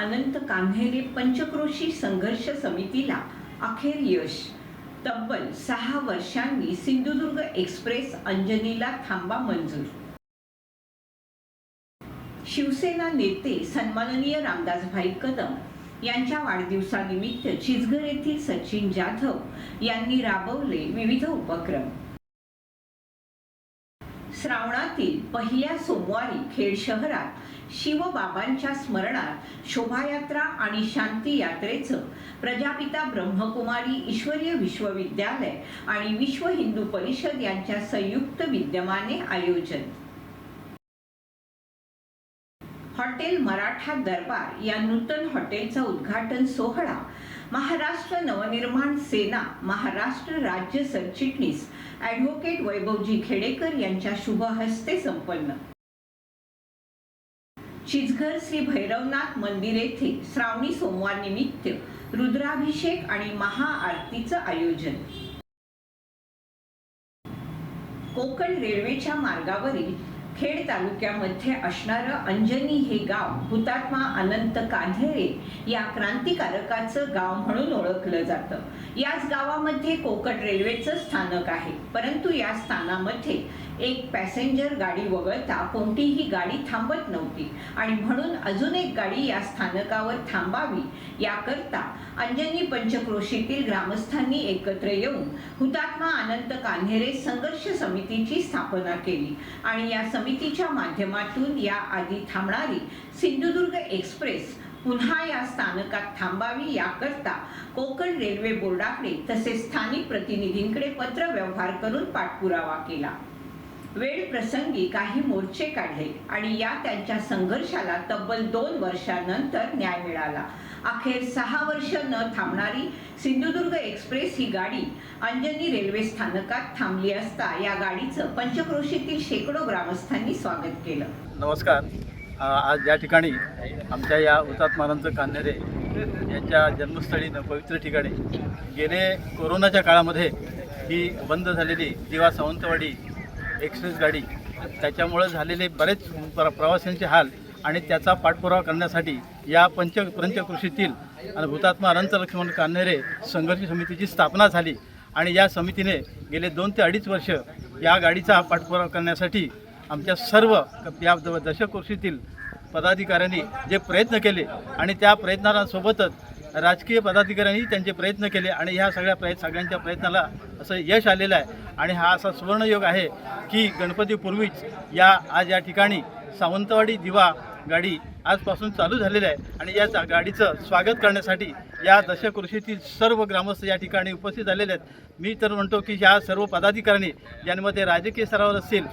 अनंत कान्हेरे पंचक्रोशी संघर्ष समितीला अखेर यश. तब्बल सहा वर्षांनी सिंधुदुर्ग एक्सप्रेस अंजनीला थांबा मंजूर. शिवसेना नेते सन्माननीय रामदासभाई कदम यांच्या वाढदिवसानिमित्त चिचघर येथील सचिन जाधव यांनी राबवले विविध उपक्रम. श्रावणातील पहिल्या सोमवारी खेड शहरात शिवबाबांच्या स्मरणात शोभायात्रा आणि शांती यात्रेचं प्रजापिता ब्रह्मकुमारी ईश्वरीय विश्वविद्यालय आणि विश्व हिंदू परिषद यांच्या संयुक्त विद्यमाने आयोजन. हॉटेल मराठा दरबार या नूतन हॉटेलचा उद्घाटन सोहळा. महाराष्ट्र नवनिर्माण सेना महाराष्ट्र राज्य सरचिटणीस ॲडव्होकेट वैभवजी खेडेकर यांच्या शुभ हस्ते संपन्न. चिचघर श्री भैरवनाथ मंदिर येथे श्रावणी सोमवार निमित्त रुद्राभिषेक आणि महाआरतीचं आयोजन. कोकण रेल्वेच्या मार्गावरील खेड तालुक्यामध्ये असणारं अंजनी हे गाव हुतात्मा अनंत कान्हेरे या क्रांतिकारकाचं गाव म्हणून ओळखलं जातं. याच गावामध्ये कोकण रेल्वेचं स्थानक आहे. परंतु या स्थानामध्ये एक पॅसेंजर गाडी वगळता कोणतीही गाडी थांबत नव्हती. आणि म्हणून अजून एक गाडी या स्थानकावर थांबावी याकरता अंजनी पंचक्रोशीतील ग्रामस्थांनी एकत्र येऊन हुतात्मा अनंत कान्हेरे संघर्ष समितीची स्थापना केली. आणि या समितीच्या माध्यमातून या आधी थांबणारी सिंधुदुर्ग एक्सप्रेस पुन्हा या स्थानकात थांबावी याकरता कोकण रेल्वे बोर्डाकडे तसेच स्थानिक प्रतिनिधींकडे पत्र व्यवहार करून पाठपुरावा केला. वेळ प्रसंगी काही मोर्चे काढले आणि या त्यांच्या संघर्षाला तब्बल दोन वर्षानंतर न्याय मिळाला. अखेर सहा वर्ष न थांबणारी सिंधुदुर्ग एक्सप्रेस ही गाडी अंजनी रेल्वे स्थानकात थांबली असता या गाडीचं पंचक्रोशीतील शेकडो ग्रामस्थांनी स्वागत केलं. नमस्कार. आज या ठिकाणी आमच्या या हुतात्मारांचं कान्हेरे यांच्या जन्मस्थळी पवित्र ठिकाणी गेले कोरोनाच्या काळामध्ये ही बंद झालेली दिवा सावंतवाडी एक्सप्रेस गाडी त्याच्यामुळं झालेले बरेच प्र प्रवाशांचे हाल आणि त्याचा पाठपुरावा करण्यासाठी या पंच पंचकृषीतील आणि हुतात्मा अनंत लक्ष्मण कान्हेरे संघर्ष समितीची स्थापना झाली आणि या समितीने गेले दोन ते अडीच वर्ष या गाडीचा पाठपुरावा करण्यासाठी आमच्या सर्व या दशकृषीतील पदाधिकाऱ्यांनी जे प्रयत्न केले आणि त्या प्रयत्नांसोबतच राजकीय पदाधिकाऱ्यांनी त्यांचे प्रयत्न केले आणि ह्या सगळ्या प्रयत्न सगळ्यांच्या प्रयत्नाला असं यश आलेलं आहे. आणि हा असा सुवर्णयोग आहे की गणपतीपूर्वीच या आज या ठिकाणी सावंतवाडी दिवा गाडी आजपासून चालू झालेली आहे. आणि या गाडीचं स्वागत करण्यासाठी या दशकृषीतील सर्व ग्रामस्थ या ठिकाणी उपस्थित झालेले आहेत. मी तर म्हणतो की या सर्व पदाधिकाऱ्यांनी ज्यांमध्ये राजकीय स्तरावर असतील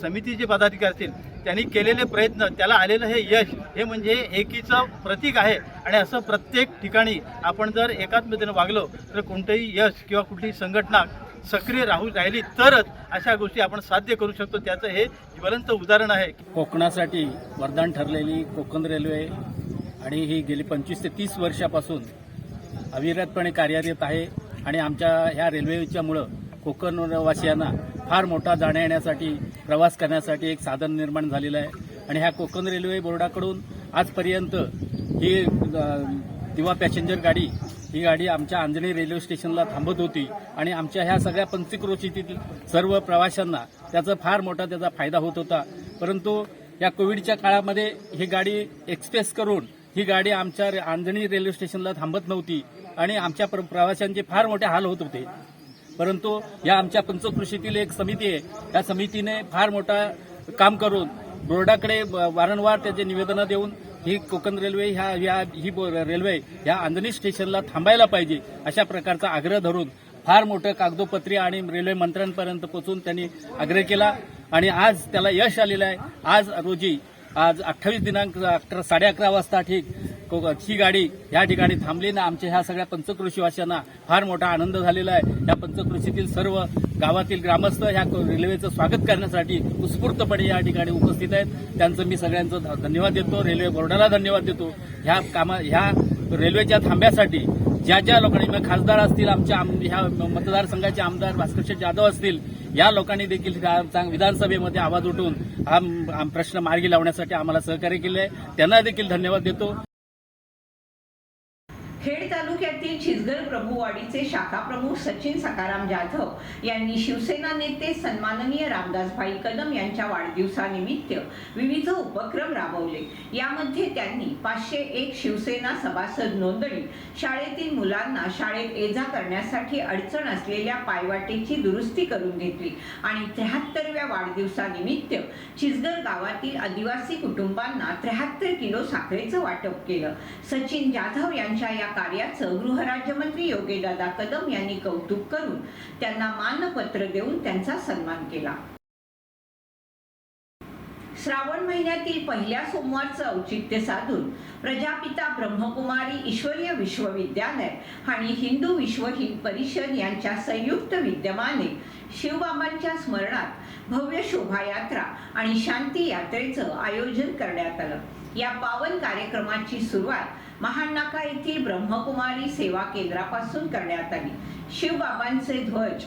समितीचे पदाधिकारी असतील त्यांनी केलेले प्रयत्न त्याला आलेलं हे यश हे म्हणजे एकीचं प्रतीक आहे. आणि असं प्रत्येक ठिकाणी आपण जर एकात्मतेनं वागलो तर कोणतंही यश किंवा कुठलीही संघटना सक्रिय राहू राहिली तरच अशा गोष्टी आपण साध्य करू शकतो. त्याचं हे ज्वलंत उदाहरण आहे. कोकणासाठी वरदान ठरलेली कोकण रेल्वे आणि ही गेली पंचवीस ते तीस वर्षापासून अविरतपणे कार्यरत आहे. आणि आमच्या ह्या रेल्वेच्यामुळं कोकणवासियांना फार मोठा जाण्या येण्यासाठी प्रवास करण्यासाठी एक साधन निर्माण झालेलं आहे. आणि ह्या कोकण रेल्वे बोर्डाकडून आजपर्यंत ही दिवा पॅसेंजर गाडी ही गाडी आमच्या अंजनी रेल्वे स्टेशनला थांबत होती. आणि आमच्या ह्या सगळ्या पंचक्रोशीतील सर्व प्रवाशांना त्याचा फार मोठा त्याचा फायदा होत होता. परंतु या कोविडच्या काळामध्ये ही गाडी एक्सप्रेस करून ही गाडी आमच्या रे- अंजनी रेल्वे स्टेशनला थांबत नव्हती. आणि आमच्या प्र- प्रवाशांचे फार मोठे हाल होत होते. परंतु या आमच्या पंचकृषीतील एक समिती आहे. या समितीने फार मोठा काम करून बोर्डाकडे ब- वारंवार त्याचे निवेदनं देऊन ही कोकण रेल्वे ह्या ह्या ही रेल्वे ह्या अंजनी स्टेशनला थांबायला पाहिजे अशा प्रकारचा आग्रह धरून फार मोठं कागदोपत्री आणि रेल्वे मंत्र्यांपर्यंत पोहोचून त्यांनी आग्रह केला. आणि आज त्याला यश आलेलं आहे. आज रोजी आज अठ्ठावीस दिनांक अकरा साडे अकरा वाजता ठीक ही गाडी या ठिकाणी थांबली ना आमच्या ह्या सगळ्या पंचकृषीवासियांना फार मोठा आनंद झालेला आहे. या पंचकृषीतील सर्व गावातील ग्रामस्थ ह्या रेल्वेचं स्वागत करण्यासाठी उत्स्फूर्तपणे या ठिकाणी उपस्थित आहेत. त्यांचं मी सगळ्यांचं धन्यवाद देतो. रेल्वे बोर्डाला धन्यवाद देतो. ह्या कामा ह्या रेल्वेच्या थांब्यासाठी ज्या ज्या लोकांनी मग खासदार असतील आमच्या आम- ह्या मतदारसंघाचे आमदार भास्करशेठ जाधव असतील या लोकांनी देखील चांग- विधानसभेमध्ये आवाज उठवून हा प्रश्न मार्गी लावण्यासाठी आम्हाला सहकार्य केले आहे त्यांना देखील धन्यवाद देतो. खेड तालुक्यातील चिचगर प्रभुवाडीचे शाखा प्रमुख सचिन सकाराम जाधव यांनी शिवसेना नेते सन्माननीय रामदासभाई कदम यांच्या वाढदिवसानिमित्त विविध उपक्रम राबवले. यामध्ये त्यांनी पाचशे एक शिवसेना सभासद नोंदणी शाळेतील मुलांना शाळेत ये जा करण्यासाठी अडचण असलेल्या पायवाटेची दुरुस्ती करून घेतली आणि त्र्याहत्तरव्या वाढदिवसानिमित्त चिचगर गावातील आदिवासी कुटुंबांना त्र्याहत्तर किलो साखरेचं वाटप केलं. सचिन जाधव यांच्या या कार्याचं गृहराज्यमंत्री योगेदादा कदम यांनी कौतुक करून त्यांना मानपत्र देऊन त्यांचा सन्मान केला. श्रावण महिन्यातील पहिल्या सोमवारचं औचित्य साधून प्रजापिता ब्रह्मकुमारी ईश्वरीय विश्वविद्यालय आणि हिंदू विश्व हिंद परिषद यांच्या संयुक्त विद्यमाने शिवबाबांच्या स्मरणात भव्य शोभायात्रा आणि शांती यात्रेचं आयोजन करण्यात आलं. या पावन कार्यक्रमाची सुरुवात महानाका येथील ब्रह्मकुमारी सेवा केंद्रापासून करण्यात आली. शिवबाबांचे ध्वज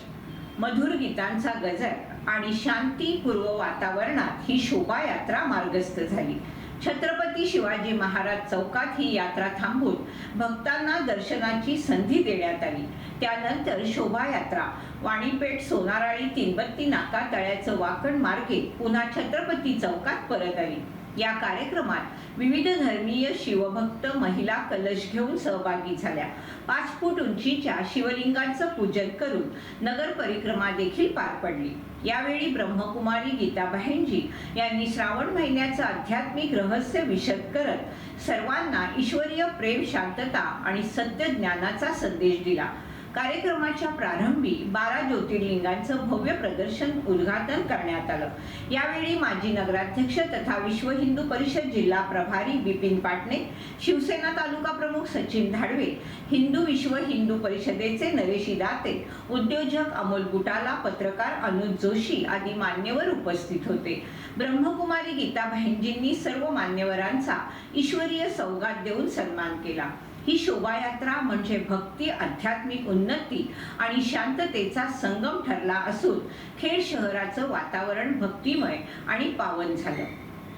मधुर गीतांचा गजर आणि शांतीपूर्व वातावरणात ही शोभायात्रा मार्गस्थ झाली. छत्रपती शिवाजी महाराज चौकात ही यात्रा थांबून भक्तांना दर्शनाची संधी देण्यात आली. त्यानंतर शोभायात्रा वाणीपेठ सोनाराळी तीनबत्ती नाका तळ्याचं वाकण मार्गे पुन्हा छत्रपती चौकात परत आली. या कार्यक्रमात विविध धर्मीय शिवभक्त महिला कलश घेऊन सहभागी झाल्या. पाच फूट उंचीच्या शिवलिंगाचं पूजन करून नगर परिक्रमा देखील पार पडली. यावेळी ब्रह्मकुमारी गीता बहेनजी यांनी श्रावण महिन्याचं आध्यात्मिक रहस्य विशद करत सर्वांना ईश्वरीय प्रेम शांतता आणि सत्य ज्ञानाचा संदेश दिला. कार्यक्रमाच्या प्रारंभी बारा ज्योतिर्लिंगांचं भव्य प्रदर्शन उद्घाटन करण्यात आलं. यावेळी माजी नगराध्यक्ष तथा विश्व हिंदू परिषद जिल्हा प्रभारी बिपिन पाटणे शिवसेना तालुका प्रमुख सचिन धाडवे हिंदू विश्व हिंदू परिषदेचे नरेशी दाते उद्योजक अमोल गुटाला पत्रकार अनुज जोशी आदी मान्यवर उपस्थित होते. ब्रह्मकुमारी गीता सर्व मान्यवरांचा ईश्वरीय सौगात देऊन सन्मान केला. ही शोभायात्रा म्हणजे भक्ती आध्यात्मिक उन्नती आणि शांततेचा संगम ठरला असून खेड शहराचं वातावरण भक्तिमय आणि पावन झालं.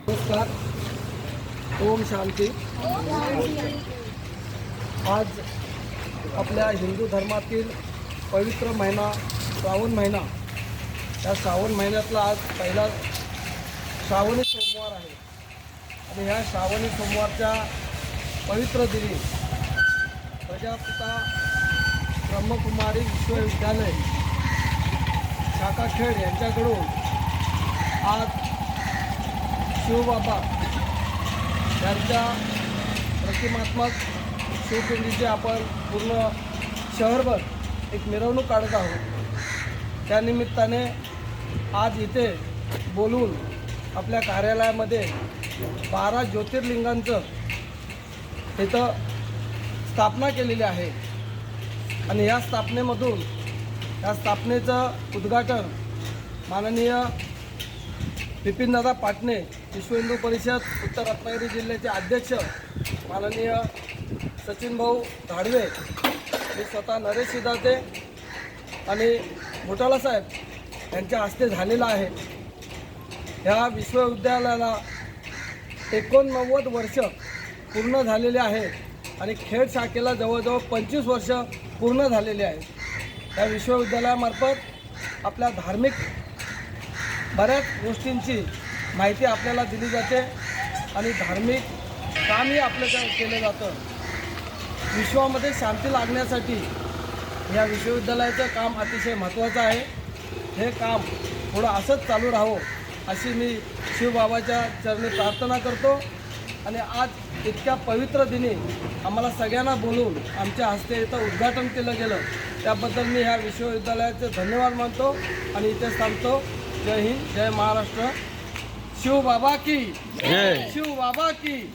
नमस्कार. ओम शांती. आज आपल्या हिंदू धर्मातील पवित्र महिना श्रावण महिना. या श्रावण महिन्यातला आज पहिला श्रावणी सोमवार आहे. आणि ह्या श्रावणी सोमवारच्या पवित्र दिनी प्रजापिता ब्रह्मकुमारी विश्वविद्यालय शाखा खेड यांच्याकडून आज शिवबाबा यांच्या प्रतिमात्मक शिवपिंडीचे आपण पूर्ण शहरभर एक मिरवणूक काढत आहोत. त्यानिमित्ताने आज इथे बोलून आपल्या कार्यालयामध्ये बारा ज्योतिर्लिंगांचं इथं स्थापना केलेली आहे. आणि या स्थापनेमधून या स्थापनेचं उद्घाटन माननीय बिपिनदादा पाटणे विश्व हिंदू परिषद उत्तर रत्नागिरी जिल्ह्याचे अध्यक्ष माननीय सचिन भाऊ धाडवे मी स्वतः नरेश सिद्धार्थे आणि मोटाला साहेब यांच्या हस्ते झालेला आहे. ह्या विश्वविद्यालयाला एकोणनव्वद वर्ष पूर्ण झालेले आहेत आणि खेड शाखेला जवळजवळ पंचवीस वर्ष पूर्ण झालेले आहेत. या विश्वविद्यालयामार्फत आपल्या धार्मिक बऱ्याच गोष्टींची माहिती आपल्याला दिली जाते आणि धार्मिक कामही आपल्याकडे केलं जातं. विश्वामध्ये शांती लागण्यासाठी या विश्वविद्यालयाचं काम अतिशय महत्त्वाचं आहे. हे काम थोडं असंच चालू राहावं अशी मी शिवबाबाच्या चरणी प्रार्थना करतो. आणि आज इतक्या पवित्र दिनी आम्हाला सगळ्यांना बोलवून आमच्या हस्ते इथं उद्घाटन केलं गेलं. त्याबद्दल मी ह्या विश्वविद्यालयाचे धन्यवाद मानतो आणि इथेच थांबतो. जय हिंद जय महाराष्ट्र. शिव बाबा की. जय. शिव बाबा की.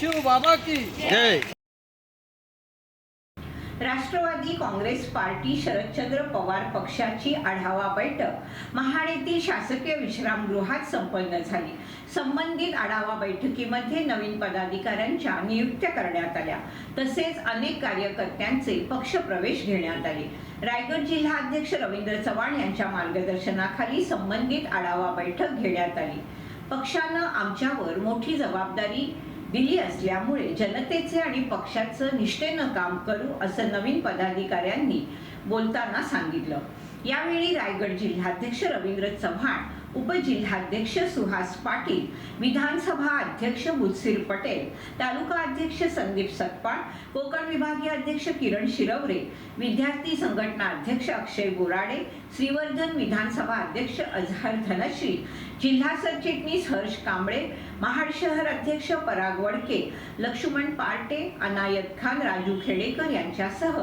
शिव बाबा की. जय. राष्ट्रवादी काँग्रेस पार्टी शरदचंद्र पवार पक्षाची आढावा बैठक. महाड येथील शासकीय विश्रामगृहात संपन्न झाली. संबंधित आढावा बैठकीमध्ये नवीन पदाधिकाऱ्यांच्या नियुक्त्या करण्यात आल्या. तसेच अनेक कार्यकर्त्यांचे पक्षप्रवेश घेण्यात आले. रायगड जिल्हा अध्यक्ष रवींद्र चव्हाण यांच्या मार्गदर्शनाखाली संबंधित आढावा बैठक घेण्यात आली. पक्षानं आमच्यावर मोठी जबाबदारी दिली असल्यामुळे जनतेचे आणि पक्षाचं निष्ठेनं काम करू असं नवीन पदाधिकाऱ्यांनी बोलताना सांगितलं. यावेळी रायगड जिल्हाध्यक्ष रवींद्र चव्हाण उपजिल्हाध्यक्ष सुहास पाटील विधानसभा अध्यक्ष मुत्सिर पटेल तालुका अध्यक्ष संदीप सतपाळ कोकण विभागीय अध्यक्ष किरण शिरवरे विद्यार्थी संघटना अध्यक्ष अक्षय बोराडे श्रीवर्धन विधानसभा अध्यक्ष अझहर धनश्री जिल्हा सरचिटणीस हर्ष कांबळे महाड शहर अध्यक्ष पराग वडके लक्ष्मण पार्टे अनायत खान राजू खेडेकर यांच्यासह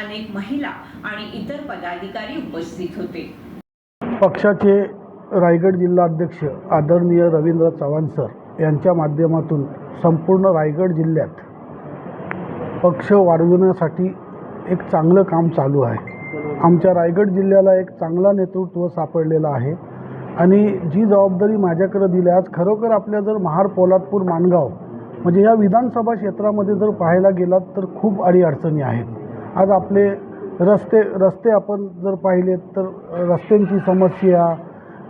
अनेक महिला आणि इतर पदाधिकारी उपस्थित होते. पक्षाचे रायगड जिल्हाध्यक्ष आदरणीय रवींद्र चव्हाण सर यांच्या माध्यमातून संपूर्ण रायगड जिल्ह्यात पक्ष वाढविण्यासाठी एक चांगलं काम चालू आहे. आमच्या रायगड जिल्ह्याला एक चांगला नेतृत्व सापडलेलं आहे आणि जी जबाबदारी माझ्याकडे दिली आज खरोखर आपल्या जर महाड पोलादपूर माणगाव म्हणजे या विधानसभा क्षेत्रामध्ये जर पाहायला गेलात तर खूप अडीअडचणी आहेत. आज आपले रस्ते रस्ते आपण जर पाहिले तर रस्त्यांची समस्या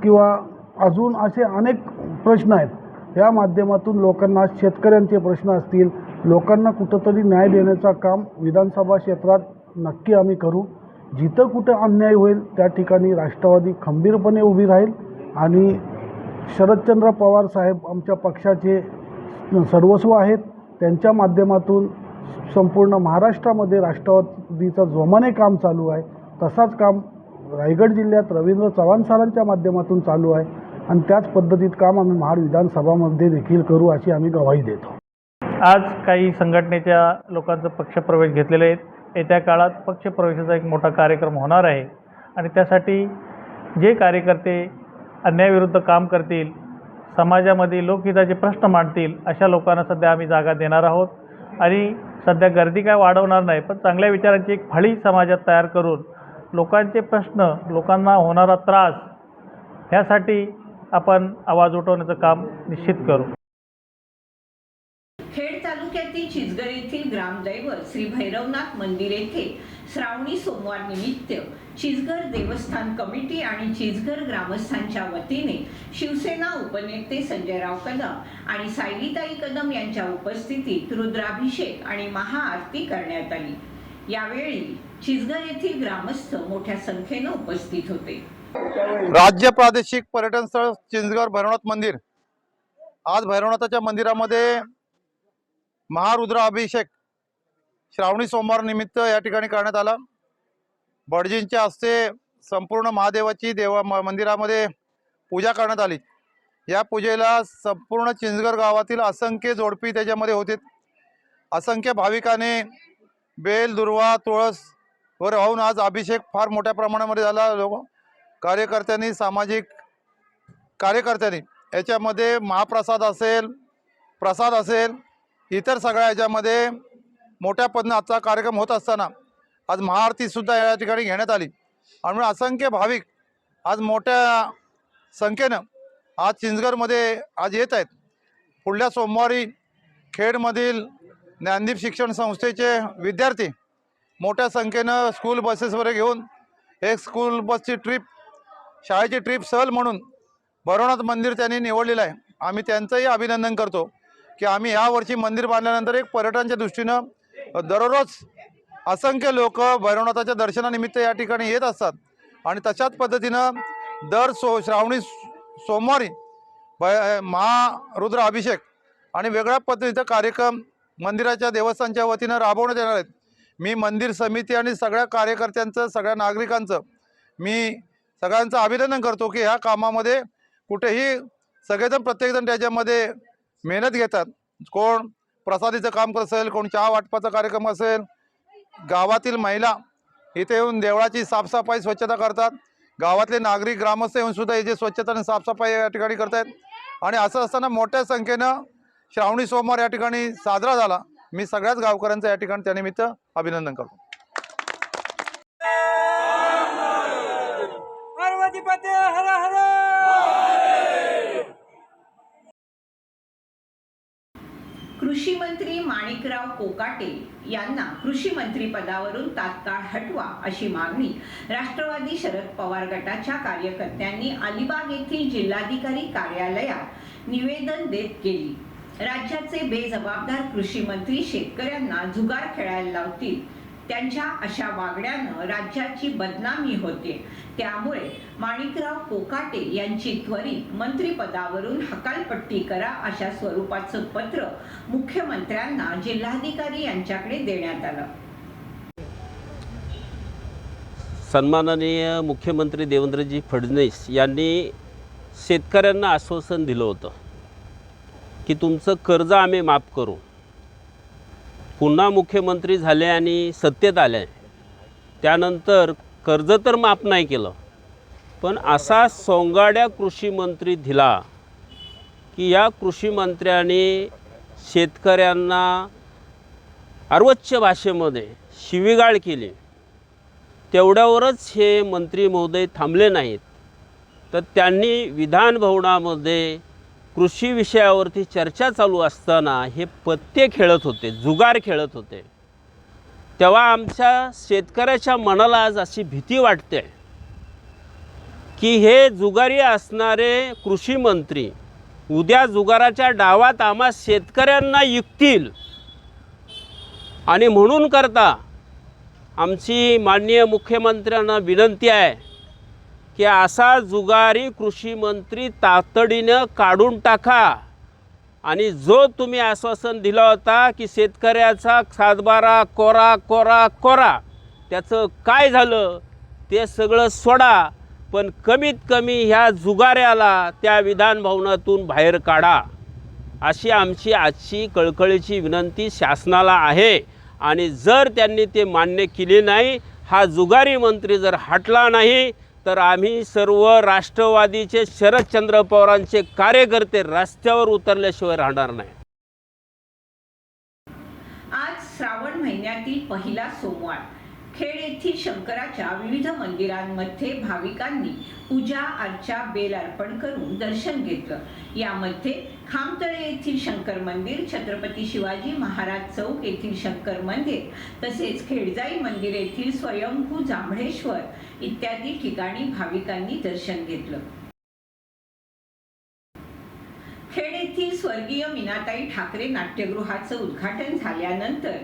किंवा अजून असे अनेक प्रश्न आहेत. या माध्यमातून लोकांना शेतकऱ्यांचे प्रश्न असतील लोकांना कुठंतरी न्याय देण्याचं काम विधानसभा क्षेत्रात नक्की आम्ही करू. जिथं कुठं अन्याय होईल त्या ठिकाणी राष्ट्रवादी खंबीरपणे उभी राहील आणि शरदचंद्र पवार साहेब आमच्या पक्षाचे सर्वस्व आहेत. त्यांच्या माध्यमातून संपूर्ण महाराष्ट्रामध्ये राष्ट्रवादीचं जोमाने काम चालू आहे. तसाच काम रायगड जिल्ह्यात रवींद्र चव्हाण सरांच्या माध्यमातून चालू आहे. आणि त्याच पद्धतीत काम आम्ही महाड विधानसभामध्ये देखील करू अशी आम्ही गवाही देतो. आज काही संघटनेच्या लोकांचं पक्षप्रवेश घेतलेले आहेत. येत्या काळात पक्षप्रवेशाचा एक मोठा कार्यक्रम होणार आहे. आणि त्यासाठी जे कार्यकर्ते अन्यायाविरुद्ध काम करतील समाजामध्ये लोकहिताचे प्रश्न मांडतील अशा लोकांना सध्या आम्ही जागा देणार आहोत. आणि सध्या गर्दी काय वाढवणार नाही पण चांगल्या विचारांची एक फळी समाजात तयार करून लोकांचे प्रश्न लोकांना होणारा त्रास ह्यासाठी आपण आवाज उठवण्याचं काम निश्चित करू. खेड तालुक्यातील चिचगर येथील ग्रामदैवत श्री भैरवनाथ मंदिर येथे श्रावणी सोमवार निमित्त चिचगर देवस्थान कमिटी आणि चिचगर ग्रामस्थांच्या वतीने शिवसेना उपनेते संजयराव कदम आणि सायलीताई कदम यांच्या उपस्थितीत रुद्राभिषेक आणि महाआरती करण्यात आली. यावेळी चिचगर येथील ग्रामस्थ मोठ्या संख्येनं उपस्थित होते. राज्य प्रादेशिक पर्यटन स्थळ चिंचगड भैरवनाथ मंदिर. आज भैरवनाथाच्या मंदिरामध्ये महारुद्र अभिषेक श्रावणी सोमवार निमित्त या ठिकाणी करण्यात आला. भटजींच्या हस्ते संपूर्ण महादेवाची देवा म- मंदिरामध्ये पूजा करण्यात आली. या पूजेला संपूर्ण चिंचगड गावातील असंख्य जोडपी त्याच्यामध्ये होते. असंख्य भाविकाने बेल दुर्वा तुळस वर वाहून आज अभिषेक फार मोठ्या प्रमाणामध्ये झाला लोक. कार्यकर्त्यांनी सामाजिक कार्यकर्त्यांनी याच्यामध्ये महाप्रसाद असेल प्रसाद असेल इतर सगळ्या याच्यामध्ये मोठ्या पद्धतीने आजचा कार्यक्रम होत असताना आज महाआरतीसुद्धा या ठिकाणी घेण्यात आली. आणि म्हणून असंख्य भाविक आज मोठ्या संख्येनं आज चिंचगडमध्ये आज येत आहेत. पुढल्या सोमवारी खेडमधील ज्ञानदीप शिक्षण संस्थेचे विद्यार्थी मोठ्या संख्येनं स्कूल बसेस वगैरे घेऊन एक स्कूल बसची ट्रिप शाळेची ट्रिप सहल म्हणून भैरवनाथ मंदिर त्यांनी निवडलेलं आहे. आम्ही त्यांचंही अभिनंदन करतो की आम्ही यावर्षी मंदिर बांधल्यानंतर एक पर्यटनाच्या दृष्टीनं दररोज असंख्य लोक भैरवनाथाच्या दर्शनानिमित्त या ठिकाणी येत असतात. आणि तशाच पद्धतीनं दर सो श्रावणी सोमवारी भय महारुद्र अभिषेक आणि वेगळ्या पद्धतीचा कार्यक्रम मंदिराच्या देवस्थानच्या वतीनं राबवण्यात येणार आहेत. मी मंदिर समिती आणि सगळ्या कार्यकर्त्यांचं सगळ्या नागरिकांचं मी सगळ्यांचं अभिनंदन करतो की ह्या कामामध्ये कुठेही सगळेजण प्रत्येकजण त्याच्यामध्ये मेहनत घेतात. कोण प्रसादीचं काम करत असेल कोण चहा वाटपाचा कार्यक्रम असेल गावातील महिला इथे येऊन देवळाची साफसफाई स्वच्छता करतात. गावातले नागरिक ग्रामस्थ येऊन सुद्धा याची स्वच्छता आणि साफसफाई या ठिकाणी करत आहेत आणि असं असताना मोठ्या संख्येनं श्रावणी सोमवार या ठिकाणी साजरा झाला. मी सगळ्याच गावकऱ्यांचं या ठिकाणी त्यानिमित्त अभिनंदन करतो. कृषी मंत्री माणिकराव कोकाटे यांना कृषी मंत्री पदावरून तात्काळ हटवा अशी मागणी राष्ट्रवादी शरद पवार गटाच्या कार्यकर्त्यांनी अलिबाग येथील जिल्हाधिकारी कार्यालयात निवेदन देत केली. राज्याचे बेजबाबदार कृषी मंत्री शेतकऱ्यांना जुगार खेळायला लावतील. त्यांच्या अशा वागण्यानं राज्याची बदनामी होते. त्यामुळे माणिकराव कोकाटे यांची त्वरित मंत्रिपदावरून हकालपट्टी करा अशा स्वरूपाचं पत्र मुख्यमंत्र्यांना जिल्हाधिकारी यांच्याकडे देण्यात आलं. सन्माननीय मुख्यमंत्री देवेंद्रजी फडणवीस यांनी शेतकऱ्यांना आश्वासन दिलं होतं. की तुमचं कर्ज आम्ही माफ करू. पुन्हा मुख्यमंत्री झाले आणि सत्तेत आले. त्यानंतर कर्ज तर माफ नाही केलं. पण असा सोंगाड्या कृषी मंत्री दिला की या कृषी मंत्र्याने शेतकऱ्यांना अर्वोच्च भाषेमध्ये शिवीगाळ केली. तेवढ्यावरच हे मंत्री महोदय थांबले नाहीत. तर त्यांनी विधान भवनामध्ये कृषी विषयावरती चर्चा चालू असताना हे पत्ते खेळत होते जुगार खेळत होते. तेव्हा आमच्या शेतकऱ्याच्या मनाला आज अशी भीती वाटते की हे जुगारी असणारे कृषी मंत्री उद्या जुगाराच्या डावात आम्हा शेतकऱ्यांना युक्तील. आणि म्हणून करता आमची माननीय मुख्यमंत्र्यांना विनंती आहे की असा जुगारी कृषी मंत्री तातडीनं काढून टाका. आणि जो तुम्ही आश्वासन दिला होता की शेतकऱ्याचा सातबारा कोरा कोरा कोरा त्याचं काय झालं? ते सगळं सोडा. पण कमीत कमी ह्या जुगाऱ्याला त्या विधानभवनातून बाहेर काढा. अशी आमची आजची कळकळीची विनंती शासनाला आहे. आणि जर त्यांनी ते मान्य केले नाही हा जुगारी मंत्री जर हटला नाही तर आम्ही सर्व राष्ट्रवादीचे शरदचंद्र पवारांचे कार्यकर्ते रस्त्यावर उतरल्याशिवाय राहणार नाही. आज श्रावण महिन्यातील पहिला सोमवार. खेड येथील शंकराच्या विविध मंदिरांमध्ये भाविकांनी पूजा अर्चा बेल अर्पण करून दर्शन घेतलं. यामध्ये खामतळे येथील शंकर मंदिर छत्रपती शिवाजी महाराज चौक येथील शंकर मंदिर तसेच खेडजाई मंदिर येथील स्वयंभू जांभळेश्वर इत्यादी ठिकाणी भाविकांनी दर्शन घेतलं खेड येथील स्वर्गीय मीनाताई ठाकरे नाट्यगृहाचं उद्घाटन झाल्यानंतर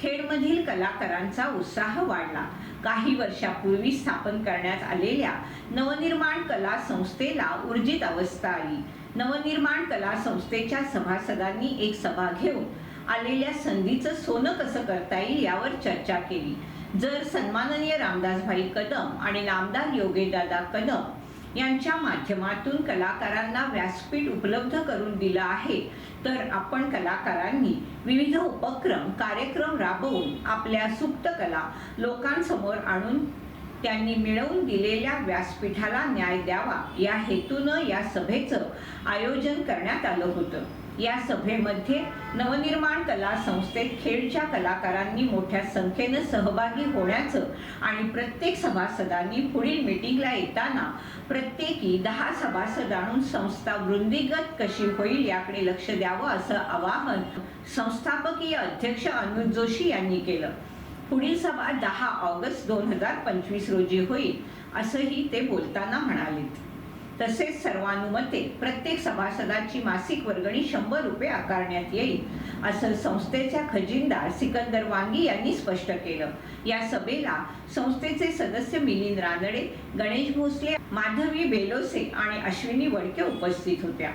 खेडमधील कलाकारांचा उत्साह वाढला. काही वर्षापूर्वी स्थापन करण्यात आलेल्या नवनिर्माण कला संस्थेला ऊर्जित अवस्था आली. नवनिर्माण कला संस्थेच्या सभासदांनी एक सभा घेऊन आलेल्या संधीचं सोनं कसं करता येईल यावर चर्चा केली. जर सन्माननीय रामदासभाई कदम आणि नामदार योगेदादा कदम यांच्या माध्यमातून कलाकारांना व्यासपीठ उपलब्ध करून दिलं आहे. तर आपण कलाकारांनी विविध उपक्रम कार्यक्रम राबवून आपल्या सुप्त कला लोकांसमोर आणून त्यांनी मिळवून दिलेल्या व्यासपीठाला न्याय द्यावा या हेतूनं या सभेचं आयोजन करण्यात आलं होतं. या सभेमध्ये नवनिर्माण कला संस्थेत खेळच्या कलाकारांनी मोठ्या संख्येनं सहभागी होण्याचं आणि प्रत्येक सभासदांनी पुढील मीटिंगला येताना प्रत्येकी दहा सभासद आणून संस्था वृंदीगत कशी होईल याकडे लक्ष द्यावं असं आवाहन संस्थापकीय अध्यक्ष अनुज जोशी यांनी केलं. पुढील सभा दहा ऑगस्ट दोन हजार पंचवीस रोजी होईल असंही ते बोलताना म्हणाले तसेच सर्वानुमते प्रत्येक सभासदाची मासिक वर्गणी शंभर रुपये आकारण्यात येईल असं संस्थेच्या खजिनदार सिकंदर वांगी यांनी स्पष्ट केलं. या सभेला संस्थेचे सदस्य मिलिंद रानडे गणेश भोसले माधवी बेलोसे आणि अश्विनी वडके उपस्थित होत्या.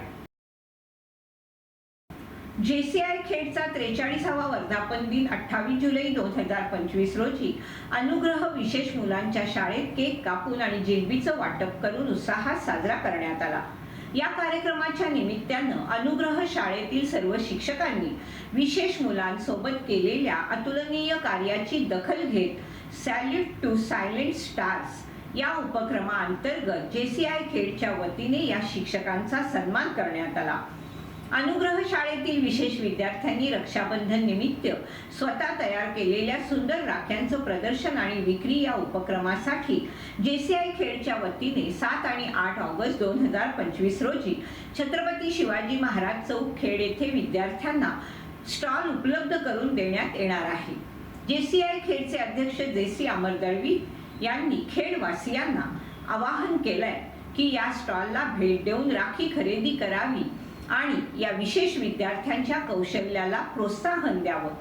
जेसीआय खेडचा त्रेचाळीसावा वर्धापन दिन अठ्ठावीस जुलै दोन हजार पंचवीस रोजी अनुग्रह विशेष मुलांच्या शाळेत केक कापून आणि जिलबीचं वाटप करून उत्साहात साजरा करण्यात आला. या कार्यक्रमाच्या निमित्तानं अनुग्रह शाळेतील सर्व शिक्षकांनी विशेष मुलांसोबत केलेल्या अतुलनीय कार्याची दखल घेत सॅल्यूट टू सायलेंट स्टार्स या उपक्रमाअंतर्गत जेसीआय खेडच्या वतीने या शिक्षकांचा सन्मान करण्यात आला. अनुग्रह शाळेतील विशेष विद्यार्थ्यांनी रक्षाबंधन निमित्त स्वतः तयार केलेल्या सुंदर राख्यांचं प्रदर्शन आणि विक्री या उपक्रमासाठी जेसीआय खेडच्या वतीने सात आणि आठ ऑगस्ट दोन हजार पंचवीस रोजी छत्रपती शिवाजी महाराज चौक खेड येथे विद्यार्थ्यांना स्टॉल उपलब्ध करून देण्यात येणार आहे. जेसीआय खेडचे अध्यक्ष जेसी अमर दळवी यांनी खेडवासियांना आवाहन केलंय की या स्टॉलला भेट देऊन राखी खरेदी करावी आणि या विशेष विद्यार्थ्यांच्या कौशल्याला प्रोत्साहन द्यावं.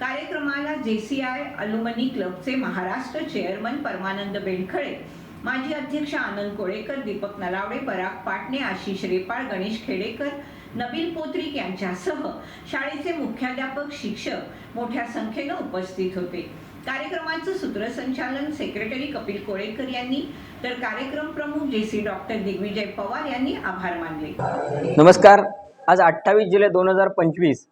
कार्यक्रमाला जे सी आय अलुमनी क्लबचे महाराष्ट्र चेअरमन परमानंद बेंडखळे माजी अध्यक्ष आनंद कोळेकर दीपक नलावडे पराग पाटणे आशिष रेपाळ गणेश खेडेकर नबील पोत्रिक यांच्यासह शाळेचे मुख्याध्यापक शिक्षक मोठ्या संख्येनं उपस्थित होते. कार्यक्रमाचं सूत्रसंचालन सेक्रेटरी कपिल कोळेकर यांनी. तर कार्यक्रम प्रमुख जेसी डॉक्टर दिग्विजय पवार यांनी आभार मानले. नमस्कार. आज अठ्ठावीस जुलै दोन हजार पंचवीस.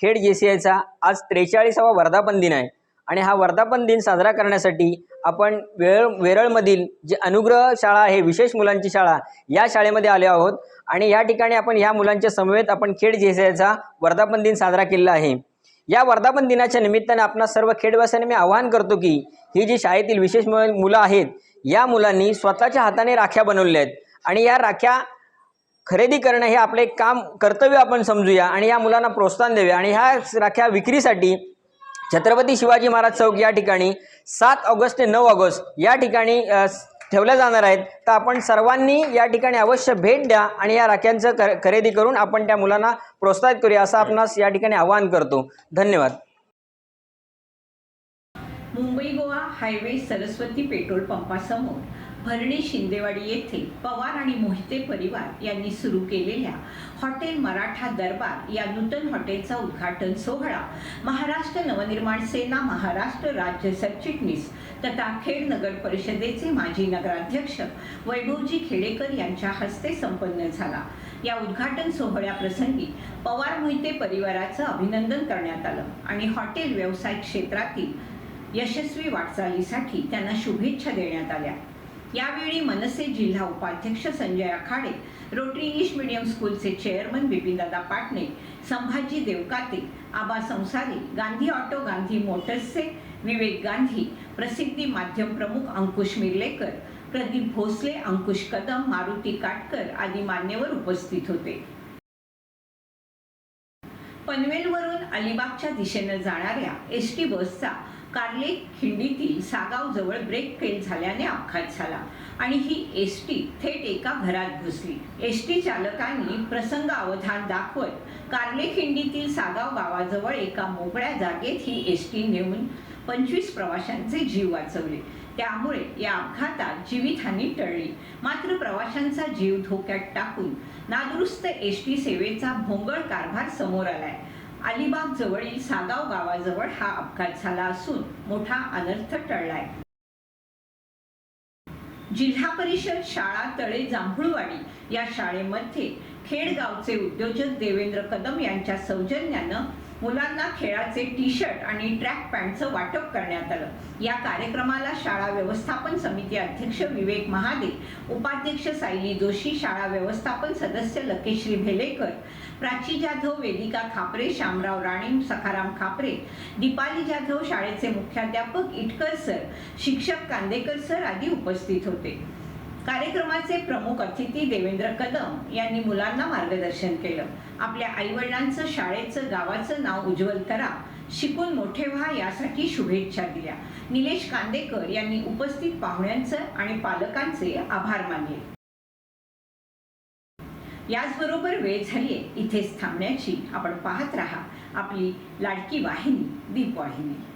खेड जे सी आयचा आज त्रेचाळीसावा वर्धापन दिन आहे. आणि हा वर्धापन दिन साजरा करण्यासाठी आपण वेळ वेरळमधील जी अनुग्रह शाळा आहे विशेष मुलांची शाळा या शाळेमध्ये आले आहोत. आणि या ठिकाणी आपण ह्या मुलांच्या समवेत आपण खेड जे सी आयचा वर्धापन दिन साजरा केलेला आहे. या वर्धापन दिनाच्या निमित्ताने आपणा सर्व खेडवासियांना मी आवाहन करतो की ही जी शाळेतील विशेष मुलं आहेत या मुलांनी स्वतःच्या हाताने राख्या बनवल्या आहेत. आणि या राख्या खरेदी करणं हे आपले एक काम कर्तव्य आपण समजूया आणि या मुलांना प्रोत्साहन देऊया. आणि ह्या राख्या विक्रीसाठी छत्रपती शिवाजी महाराज चौक या ठिकाणी सात ऑगस्ट ते नऊ ऑगस्ट या ठिकाणी ठेवल्या जाणार आहेत. तर आपण सर्वांनी या ठिकाणी अवश्य भेट द्या आणि या राख्यांचं कर खरेदी करून आपण त्या मुलांना प्रोत्साहित करूया असं आपणास या ठिकाणी आवाहन करतो. धन्यवाद. मुंबई गोवा हायवे सरस्वती पेट्रोल पंपासमोर भरणी शिंदेवाडी येथे पवार आणि मोहिते परिवार यांनी सुरू केलेल्या हॉटेल मराठा दरबार या नूतन हॉटेलचा उद्घाटन सोहळा महाराष्ट्र नवनिर्माण सेना महाराष्ट्र राज्य सरचिटणीस तथा खेड नगर परिषदेचे माजी नगराध्यक्ष वैभवजी खेडेकर यांच्या हस्ते संपन्न झाला. या उद्घाटन सोहळ्याप्रसंगी पवार मोहिते परिवाराचं अभिनंदन करण्यात आलं आणि हॉटेल व्यवसाय क्षेत्रातील यशस्वी वाटचालीसाठी त्यांना शुभेच्छा देण्यात आल्या. यावेळी मनसे जिल्हा उपाध्यक्ष Sanjay Akhade Rotary English medium स्कूलचे चेअरमन बिपिनदादा पाटणे संभाजी देवकाते आबा संसारी गांधी ऑटो गांधी मोटर्सचे विवेक गांधी प्रसिद्धी माध्यम प्रमुख अंकुश मिर्लेकर प्रदीप भोसले अंकुश कदम मारुती काटकर आदी मान्यवर उपस्थित होते. पनवेलवरून अलिबागच्या दिशेनं जाणाऱ्या एस टी बसचा कार्ले खिंडीतील सागाव जवळ ब्रेक फेल झाल्याने अपघात झाला आणि ही एस टी थेट एका घरात घुसली. एस टी चालकांनी प्रसंग अवधान दाखवत कार्ले खिंडीतील सागाव गावाजवळ एका मोकळ्या जागेत ही एस टी नेऊन पंचवीस प्रवाशांचे जीव वाचवले. त्यामुळे या अपघातात जीवितहानी टळली. मात्र प्रवाशांचा जीव धोक्यात टाकून नादुरुस्त एस टी सेवेचा भोंगळ कारभार समोर आलाय. अलिबाग जवळील सागाव गावाजवळ हा अपघात झाला असून मोठा अनर्थ टळलाय. जिल्हा परिषद शाळा तळे जांभुळवाडी या शाळेमध्ये खेडगावचे उद्योजक देवेंद्र कदम यांच्या सौजन्यानं मुलांना खेळाचे टी शर्ट आणि ट्रॅक पॅन्टचं वाटप करण्यात आलं. या कार्यक्रमाला शाळा व्यवस्थापन समिती अध्यक्ष विवेक महादे उपाध्यक्ष सायली जोशी शाळा व्यवस्थापन सदस्य लकेश्री भेलेकर प्राची जाधव वेदिका खापरे शामराव राणे सखाराम खापरे दीपाली जाधव शाळेचे मुख्याध्यापक इटकर सर शिक्षक कांदेकर सर आदी उपस्थित होते. कार्यक्रमाचे प्रमुख अतिथी देवेंद्र कदम यांनी मुलांना मार्गदर्शन केलं. आपल्या आईवडिलांचं शाळेचं गावाचं नाव उज्ज्वल करा. शिकून मोठे व्हा यासाठी शुभेच्छा दिल्या. निलेश कांदेकर यांनी उपस्थित पाहुण्यांचं आणि पालकांचे आभार मानले. याचबरोबर वेळ झालीये इथेच थांबण्याची. आपण पाहत राहा. आपली लाडकी वाहिनी दीपवाहिनी.